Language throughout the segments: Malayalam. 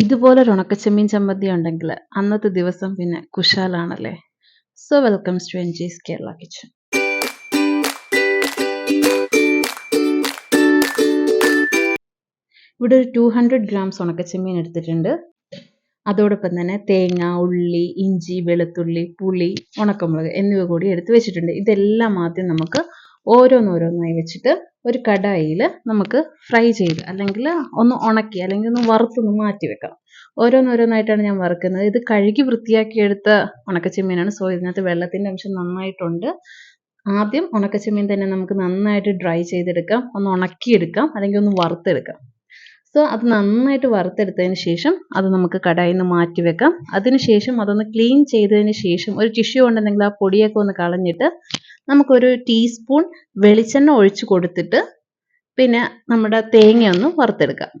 ഇതുപോലൊരു ഉണക്കച്ചെമ്മീൻ ചമ്മന്തി ഉണ്ടെങ്കിൽ അന്നത്തെ ദിവസം പിന്നെ കുശാലാണല്ലേ? So welcome to N G's Kerala kitchen ഇവിടെ ഒരു ടു ഹൺഡ്രഡ് ഗ്രാംസ് ഉണക്കച്ചെമ്മീൻ എടുത്തിട്ടുണ്ട്. അതോടൊപ്പം തന്നെ തേങ്ങ ഉള്ളി ഇഞ്ചി വെളുത്തുള്ളി പുളി ഉണക്കമുളക് എന്നിവ കൂടി എടുത്ത് വെച്ചിട്ടുണ്ട്. ഇതെല്ലാം ആദ്യം നമുക്ക് ഓരോന്നോരോന്നായി വെച്ചിട്ട് ഒരു കടായിൽ നമുക്ക് ഫ്രൈ ചെയ്ത് അല്ലെങ്കിൽ ഒന്ന് ഉണക്കി അല്ലെങ്കിൽ ഒന്ന് വറുത്തൊന്ന് മാറ്റി വെക്കാം ഓരോന്നോരോന്നായിട്ടാണ് ഞാൻ വറുക്കുന്നത്. ഇത് കഴുകി വൃത്തിയാക്കിയെടുത്ത ഉണക്കച്ചെമ്മീനാണ്. സോ ഇതിനകത്ത് വെള്ളത്തിന്റെ അംശം നന്നായിട്ടുണ്ട്. ആദ്യം ഉണക്കച്ചെമ്മീൻ തന്നെ നമുക്ക് നന്നായിട്ട് ഡ്രൈ ചെയ്തെടുക്കാം. ഒന്ന് ഉണക്കിയെടുക്കാം അല്ലെങ്കിൽ ഒന്ന് വറുത്തെടുക്കാം. സോ അത് നന്നായിട്ട് വറുത്തെടുത്തതിന് ശേഷം അത് നമുക്ക് കടായിൽ നിന്ന് മാറ്റി വെക്കാം. അതിനുശേഷം അതൊന്ന് ക്ലീൻ ചെയ്തതിന് ശേഷം ഒരു ടിഷ്യൂ ഉണ്ടെന്നെങ്കിൽ ആ പൊടിയൊക്കെ ഒന്ന് കളഞ്ഞിട്ട് നമുക്കൊരു ടീസ്പൂൺ വെളിച്ചെണ്ണ ഒഴിച്ചു കൊടുത്തിട്ട് പിന്നെ നമ്മുടെ തേങ്ങ ഒന്ന് വറുത്തെടുക്കാം.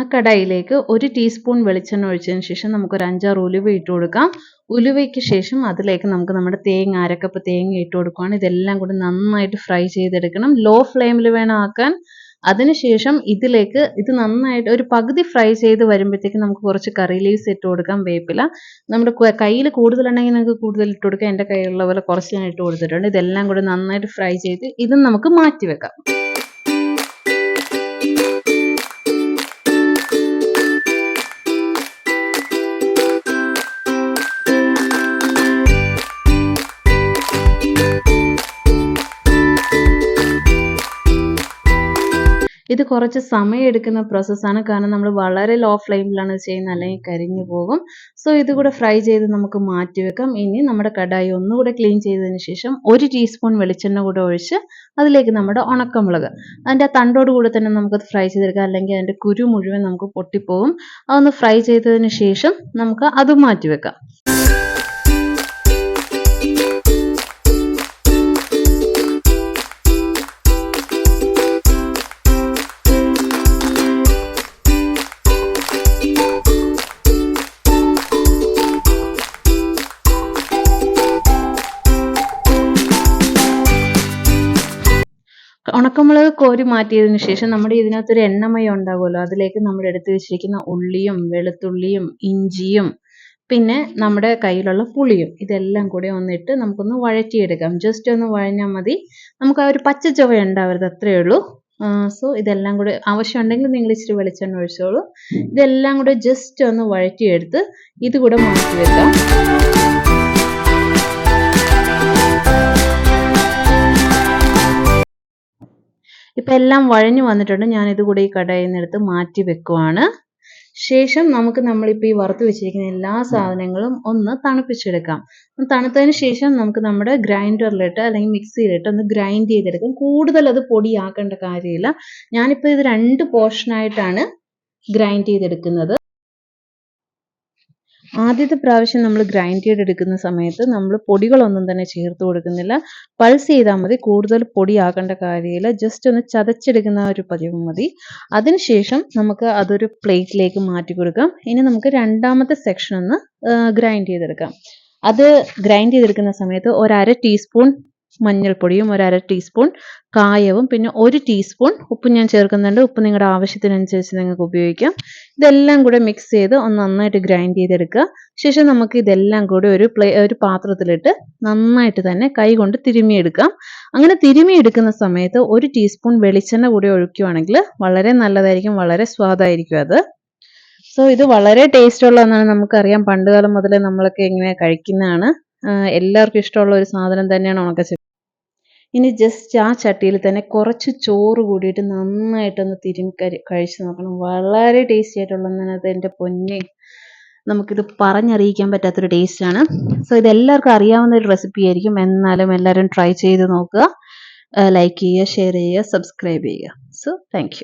ആ കടായിലേക്ക് ഒരു ടീസ്പൂൺ വെളിച്ചെണ്ണ ഒഴിച്ചതിന് ശേഷം നമുക്കൊരു അഞ്ചാറ് ഉലുവ ഇട്ട് കൊടുക്കാം. ഉലുവയ്ക്ക് ശേഷം അതിലേക്ക് നമുക്ക് നമ്മുടെ തേങ്ങ അരക്കപ്പ് തേങ്ങ ഇട്ട് കൊടുക്കുകയാണ് ഇതെല്ലാം കൂടി നന്നായിട്ട് ഫ്രൈ ചെയ്തെടുക്കണം. ലോ ഫ്ലെയിമിൽ വേണം ആക്കാൻ അതിനുശേഷം ഇതിലേക്ക് ഇത് നന്നായിട്ട് ഒരു പകുതി ഫ്രൈ ചെയ്ത് വരുമ്പോഴത്തേക്ക് നമുക്ക് കുറച്ച് കറി ലീവ്സ് ഇട്ട് കൊടുക്കാം വേപ്പില. നമ്മുടെ കയ്യിൽ കൂടുതലുണ്ടെങ്കിൽ നമുക്ക് കൂടുതൽ ഇട്ട് കൊടുക്കാം. എന്റെ കയ്യിലുള്ള പോലെ കുറച്ച് ഞാൻ ഇട്ട് കൊടുത്തിട്ടുണ്ട്. ഇതെല്ലാം കൂടി നന്നായിട്ട് ഫ്രൈ ചെയ്ത് ഇതും നമുക്ക് മാറ്റി വെക്കാം. ഇത് കുറച്ച് സമയം എടുക്കുന്ന പ്രോസസ്സാണ് കാരണം നമ്മൾ വളരെ ലോ ഫ്ലെയിമിലാണ് ചെയ്യുന്നത്. അല്ലെങ്കിൽ കരിഞ്ഞു പോകും. സോ ഇതുകൂടെ ഫ്രൈ ചെയ്ത് നമുക്ക് മാറ്റി വെക്കാം. ഇനി നമ്മുടെ കടായി ഒന്നുകൂടെ ക്ലീൻ ചെയ്തതിന് ശേഷം ഒരു ടീസ്പൂൺ വെളിച്ചെണ്ണ കൂടെ ഒഴിച്ച് അതിലേക്ക് നമ്മുടെ ഉണക്കമുളക്. അതിന്റെ തണ്ടോട് കൂടെ തന്നെ നമുക്കത് ഫ്രൈ ചെയ്തെടുക്കാം. അല്ലെങ്കിൽ അതിന്റെ കുരു മുഴുവൻ നമുക്ക് പൊട്ടിപ്പോകും അതൊന്ന് ഫ്രൈ ചെയ്തതിന് ശേഷം നമുക്ക് അത് മാറ്റി വെക്കാം. ഉണക്കമുളക് കോരി മാറ്റിയതിന് ശേഷം നമ്മുടെ ഇതിനകത്തൊരു എണ്ണമയം ഉണ്ടാകുമല്ലോ. അതിലേക്ക് നമ്മൾ എടുത്തു വെച്ചിരിക്കുന്ന ഉള്ളിയും വെളുത്തുള്ളിയും ഇഞ്ചിയും പിന്നെ നമ്മുടെ കയ്യിലുള്ള പുളിയും ഇതെല്ലാം കൂടി ഒന്നിട്ട് നമുക്കൊന്ന് വഴറ്റിയെടുക്കാം. ജസ്റ്റ് ഒന്ന് വഴഞ്ഞാൽ മതി. നമുക്ക് ആ ഒരു പച്ച ചുവ ഉണ്ടാവരുത് അത്രയേ ഉള്ളൂ. സോ ഇതെല്ലാം കൂടി ആവശ്യമുണ്ടെങ്കിൽ നിങ്ങൾ ഇച്ചിരി വെളിച്ചെണ്ണ ഒഴിച്ചോളൂ. ഇതെല്ലാം കൂടെ ജസ്റ്റ് ഒന്ന് വഴറ്റിയെടുത്ത് ഇത് കൂടെ മാറ്റി വെക്കാം. ഇപ്പം എല്ലാം വഴഞ്ഞു വന്നിട്ടുണ്ട്. ഞാനിത് കൂടെ ഈ കടയിൽ നിന്ന് എടുത്ത് മാറ്റി വെക്കുവാണ്. ശേഷം നമുക്ക് നമ്മളിപ്പോൾ ഈ വറുത്ത് വെച്ചിരിക്കുന്ന എല്ലാ സാധനങ്ങളും ഒന്ന് തണുപ്പിച്ചെടുക്കാം. തണുത്തതിന് ശേഷം നമുക്ക് നമ്മുടെ ഗ്രൈൻഡറിലിട്ട് അല്ലെങ്കിൽ മിക്സിയിലിട്ട് ഒന്ന് ഗ്രൈൻഡ് ചെയ്തെടുക്കാം. കൂടുതൽ അത് പൊടിയാക്കേണ്ട കാര്യമില്ല. ഞാനിപ്പോൾ ഇത് രണ്ട് പോർഷനായിട്ടാണ് ഗ്രൈൻഡ് ചെയ്തെടുക്കുന്നത്. ആദ്യത്തെ പ്രാവശ്യം നമ്മൾ ഗ്രൈൻഡ് ചെയ്തെടുക്കുന്ന സമയത്ത് നമ്മൾ പൊടികളൊന്നും തന്നെ ചേർത്ത് കൊടുക്കുന്നില്ല. പൾസ് ചെയ്താൽ മതി. കൂടുതൽ പൊടിയാക്കേണ്ട കാര്യമില്ല. ജസ്റ്റ് ഒന്ന് ചതച്ചെടുക്കുന്ന ഒരു പതിവ് മതി. അതിനുശേഷം നമുക്ക് അതൊരു പ്ലേറ്റിലേക്ക് മാറ്റി കൊടുക്കാം. ഇനി നമുക്ക് രണ്ടാമത്തെ സെക്ഷൻ ഒന്ന് ഗ്രൈൻഡ് ചെയ്തെടുക്കാം. അത് ഗ്രൈൻഡ് ചെയ്തെടുക്കുന്ന സമയത്ത് ഒരു അര ടീസ്പൂൺ മഞ്ഞൾപ്പൊടിയും ഒരു അര ടീസ്പൂൺ കായവും പിന്നെ ഒരു ടീസ്പൂൺ ഉപ്പ് ഞാൻ ചേർക്കുന്നുണ്ട്. ഉപ്പ് നിങ്ങളുടെ ആവശ്യത്തിനനുസരിച്ച് നിങ്ങൾക്ക് ഉപയോഗിക്കാം. ഇതെല്ലാം കൂടെ മിക്സ് ചെയ്ത് ഒന്ന് നന്നായിട്ട് ഗ്രൈൻഡ് ചെയ്തെടുക്കുക. ശേഷം നമുക്ക് ഇതെല്ലാം കൂടെ ഒരു പ്ലേ ഒരു പാത്രത്തിലിട്ട് നന്നായിട്ട് തന്നെ കൈ കൊണ്ട് തിരുമിയെടുക്കാം അങ്ങനെ തിരുമിയെടുക്കുന്ന സമയത്ത് ഒരു ടീസ്പൂൺ വെളിച്ചെണ്ണ കൂടി ഒഴിക്കുകയാണെങ്കിൽ വളരെ നല്ലതായിരിക്കും വളരെ സ്വാദായിരിക്കും അത്. സോ ഇത് വളരെ ടേസ്റ്റ് ഉള്ളതെന്നാണ് നമുക്കറിയാം പണ്ടുകാലം മുതലേ നമ്മളൊക്കെ ഇങ്ങനെ കഴിക്കുന്നതാണ്. എല്ലാവർക്കും ഇഷ്ടമുള്ള ഒരു സാധനം തന്നെയാണ് ഉണക്കച്ചെമ്മീൻ ഇനി ജസ്റ്റ് ആ ചട്ടിയിൽ തന്നെ കുറച്ച് ചോറ് കൂടിയിട്ട് നന്നായിട്ടൊന്ന് തിരുമ്മി കരി കഴിച്ച് നോക്കണം. വളരെ ടേസ്റ്റി ആയിട്ടുള്ളതിനകത്ത് എന്റെ പൊന്നെ. നമുക്കിത് പറഞ്ഞറിയിക്കാൻ പറ്റാത്തൊരു ടേസ്റ്റാണ് സോ ഇതെല്ലാവർക്കും അറിയാവുന്ന ഒരു റെസിപ്പി ആയിരിക്കും. എന്നാലും എല്ലാവരും ട്രൈ ചെയ്ത് നോക്കുക. ലൈക്ക് ചെയ്യുക ഷെയർ ചെയ്യുക സബ്സ്ക്രൈബ് ചെയ്യുക. So thank